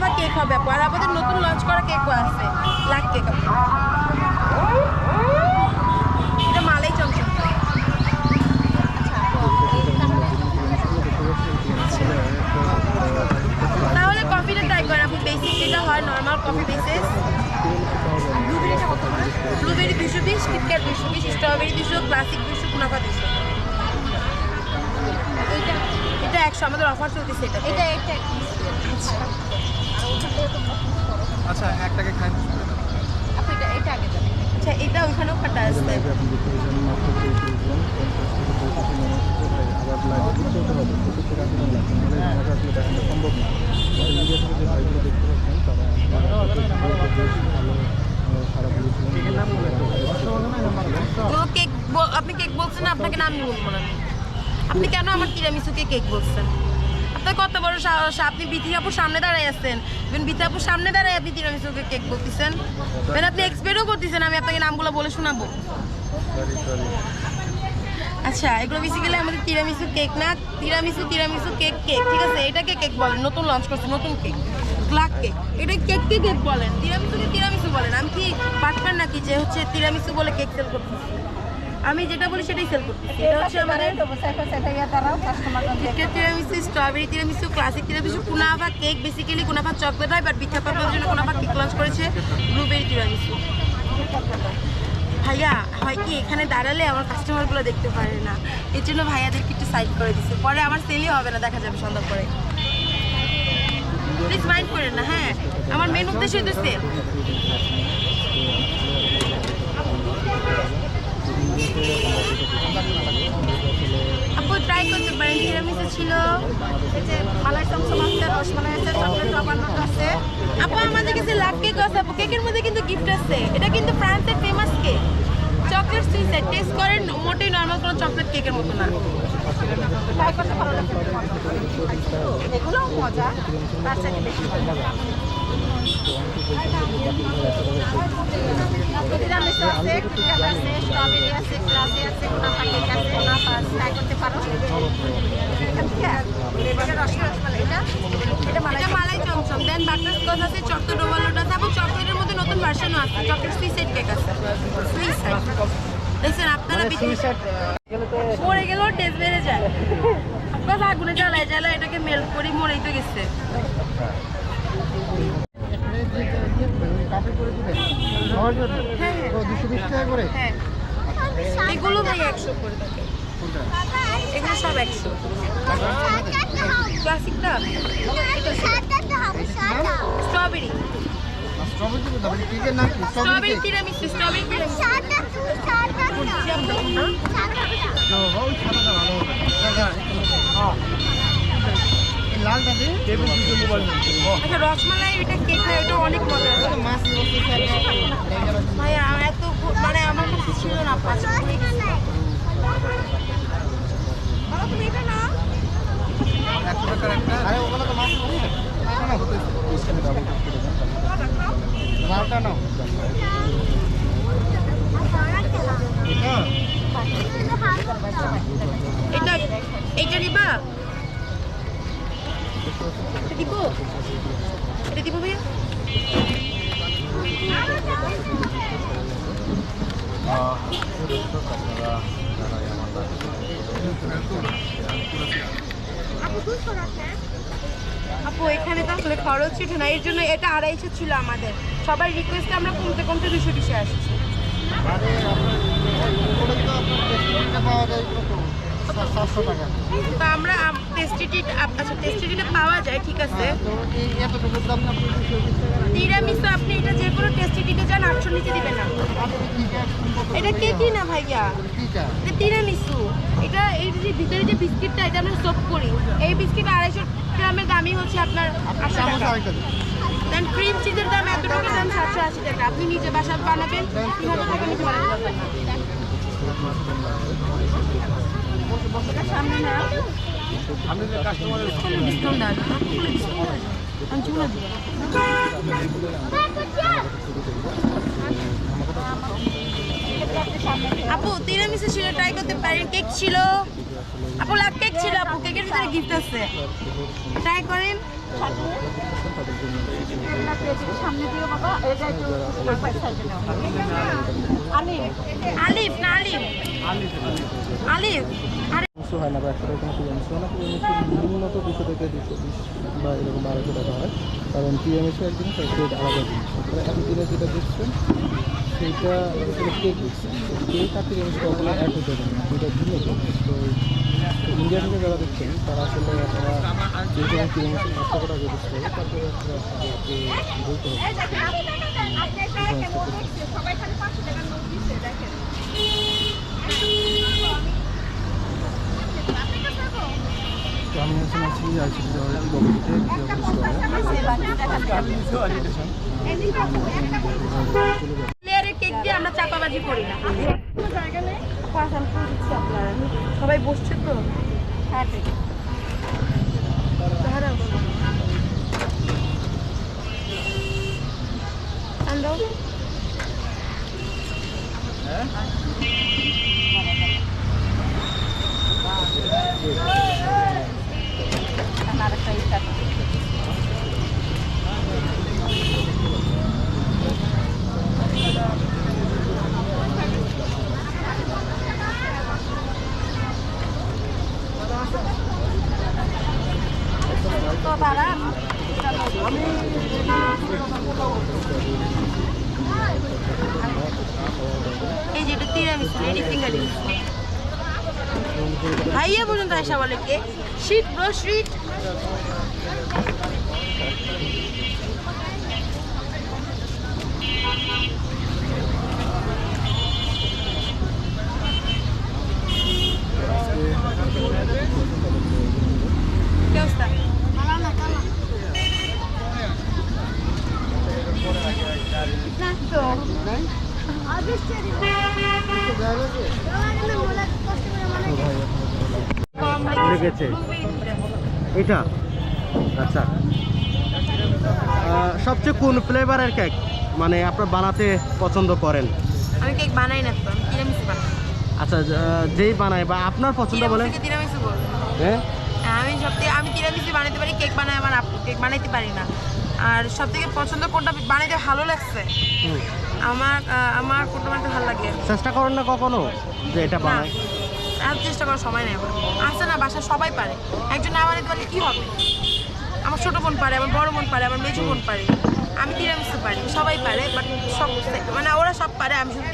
কুনাফা cake হবে আপু। আর আমাদের নতুন লঞ্চ করা কেকও আছে। লাখ কেক এটা মালাই কফিটা হয় নর্মাল কফি দুশো বিশ দুশো বিশ স্ট্রবেরি দুশো দুশো এটা একশো। আমাদের অফার চলতেছে এটা এটা এটা আচ্ছা একটাকে খাই আপনি এটা এটা আগে যাবেন আচ্ছা এটা ওইখানেও কাটা আছে তো কেক আপনি কেক বলছেন না বলব না আপনি কেন আমার তিরামিসুকে কেক বলছেন? আপনার কত বড় সাহস আপনি বিথি আপুর সামনে দাঁড়াই আছেন। ইভেন বিথি আপুর সামনে দাঁড়াই আপনি তিরামিসুকে কেক বলতেছেন। মানে আপনি এক্সপেক্টও করতেছেন আমি আপনাকে নামগুলো বলে শোনাবো। আচ্ছা এগুলো বেসিক্যালি আমাদের তিরামিসু কেক না। তিরামিসু তিরামিসু কেক কেক ঠিক আছে? এটাকে কেক বলেন নতুন লঞ্চ করছে নতুন কেক গ্লাক কেক এটা কেককে কেক বলেন? তিরামিসুকে তিরামিসু বলেন। আমি কি পারবেন নাকি যে হচ্ছে তিরামিসু বলে কেক সেল করতেছি? আমি যেটা বলি সেটাই সেল করতেছি। এটা হচ্ছে আমাদের KitKat tiramisu strawberry tiramisu classic tiramisu কুনাফা cake basically কুনাফা চকলেট হয় বাট পিঠা পাপার জন্য কুনাফা কেক লঞ্চ করেছে ব্লুবেরি তিরামিসু ভাইয়া হয় কি এখানে দাঁড়ালে আমার কাস্টমারগুলো দেখতে পারে না। এর জন্য ভাইয়াদেরকে একটু সাইড করে দিচ্ছে পরে আমার সেলই হবে না দেখা যাবে সন্ধ্যা পরে। প্লিজ মাইন্ড করেন না হ্যাঁ। আমার মেন উদ্দেশ্যই তো সেল আপু ট্রাই করতে পারেন। তিরামিসু ছিল। এই যে মালাই চমচম আছে চকলেট রবার্নাট আছে। আপু, আমাদের লাভ কেক আছে কেকের মধ্যে কিন্তু গিফট আছে। এটা কিন্তু ফ্রান্সের famous cake chocolate Swiss taste করেন মোটেই নর্মাল কোনো চকলেট কেকের মতো না। ট্রাই করতে ভালো লাগবে এগুলোও মজা। তার বেশি তিরামিসু আছে কিটক্যাট আছে স্ট্রবেরি আছে ক্লাসি আছে কুনাফা কেক আছে কুনাফা ট্রাই করতে পারো। এখান থেকে এটা রসমালাই এটা? এটা malai malai chamcham. Then butter scotch আছে চকলেট আছে আবার চকলেটের মধ্যে নতুন ভার্সনও আছে। চকলেট সুইসেট কেক আছে। সুইসাইড দেখছেন আপনারা পড়ে গেলেও টেস্ট বেড়ে যায়। আপনার আগুনে জ্বালায় জ্বালায় এটাকে মেল্ট করি মরেই তো গেছে। হ্যাঁ। এগুলো ভাই একশো করে এগুলো সব একশো। ক্লাসিকটা? স্ট্রবেরি। স্ট্রবেরি স্ট্রবেরি তিরামিসু আচ্ছা রসমালাই এটা কেক হয় ওটা অনেক মজা ভাই আমার এত খু- মানে আমার কাছে ছিল না, পাঁচ তুমি এটা না এটা এইটা নিবা। এটা দিব। এটা দিব ভাইয়া। আপু, এখানে তো আসলে খরচ ছিল না, এর জন্য এটা আড়াইশো ছিল আমাদের। সবার রিকোয়েস্টে আমরা কমতে কমতে দুশো বিশে আসছি। তো আমরা টেস্টিটি আচ্ছা টেস্টিটিটা পাওয়া যায়, ঠিক আছে। তিরামিসু আপনি এটা যে কোনো টেস্টিটিতে যান, আটশো নিচে দিবেন না। এটা কেকই না ভাইয়া? তিরামিসু এটা এই যে ভিতরে যে বিস্কিটটা, এটা আমরা সোপ করি। এই বিস্কিট আড়াইশো গ্রামের দামই হচ্ছে আপনার আটশো টাকা। দাম এতটুকু দাম সাতশো আশি টাকা। আপনি নিজে বাসা বানাবেন তিন হাজার আপু তিরামিসু ছিল ট্রাই করতে পারেন। কেক ছিল। আপু লাভ কেক ছিল, আপু। কেকের ভিতরে গিফট আছে। ট্রাই করেন। ক্রেডিট সামনে দিয়ে বাবা এটা একটু আলিম আলিফ না আলিফ আলিফ হয় না। বা একশো টাকা কোনো থেকে দুশো বিশ বা এরকম টাকা হয়। কারণ টিএমসি এক জিনিস আর কেক আলাদা জিনিস আপনারা এতদিনে যেটা দেখছেন সেইটা কেক দেখছেন কেক আর টিএমসি কখনো এক হতে পারে না। দুটা ভিন্ন তো ইন্ডিয়া থেকে যারা দেখছেন তারা আসলে আমি টিএমসি নষ্ট করা যে তারপরে আপনাদেরকে বলতে হবে। আমি এখন আছি চলে যাবে আমরা চাপাবাজি করি না। জায়গা নেই। আপনারা। সবাই বসছে তো? হ্যাঁ ঠিক। আছে। দাঁড়াও আন্দাও এখন আরেকটা ইচ্ছা তো তারা এই যে এটা তিরামিসু এটি ফিঙ্গারিং ভাইয়া পর্যন্ত আসা বলে কে? শীত ব্রো শীত কি লেগেছে। এটা? আচ্ছা। সবচেয়ে কোন ফ্লেভারের কেক মানে আপনার বানাতে পছন্দ করেন? আমি কেক বানাই না তো তিরামিসু বানাই। আচ্ছা যেই বানায় বা আপনার পছন্দ বলেন। তিরামিসুকে তিরামিসু বলব হ্যাঁ? আমি সব থেকে আমি তিরামিসু বানাতে পারি কেক বানাই আমার কেক বানাইতে পারি না। আর সব থেকে পছন্দ কোনটা? বানাইতে ভালো লাগছে। আমার আমার কোনটা বানাতে ভালো লাগে। চেষ্টা করেন না কখনো যে এটা বানাই আর চেষ্টা করার সময় নেই আমার। আসছে না বাসা সবাই পারে। একজন না বানাইতে পারলে কি হবে? আমার ছোট বোন পারে আমার বড় বোন পারে আমার মেজো বোন পারে। আমি তিরামিসু পারি সবাই পারে বাট সব মানে ওরা সব পারে আমি শুধু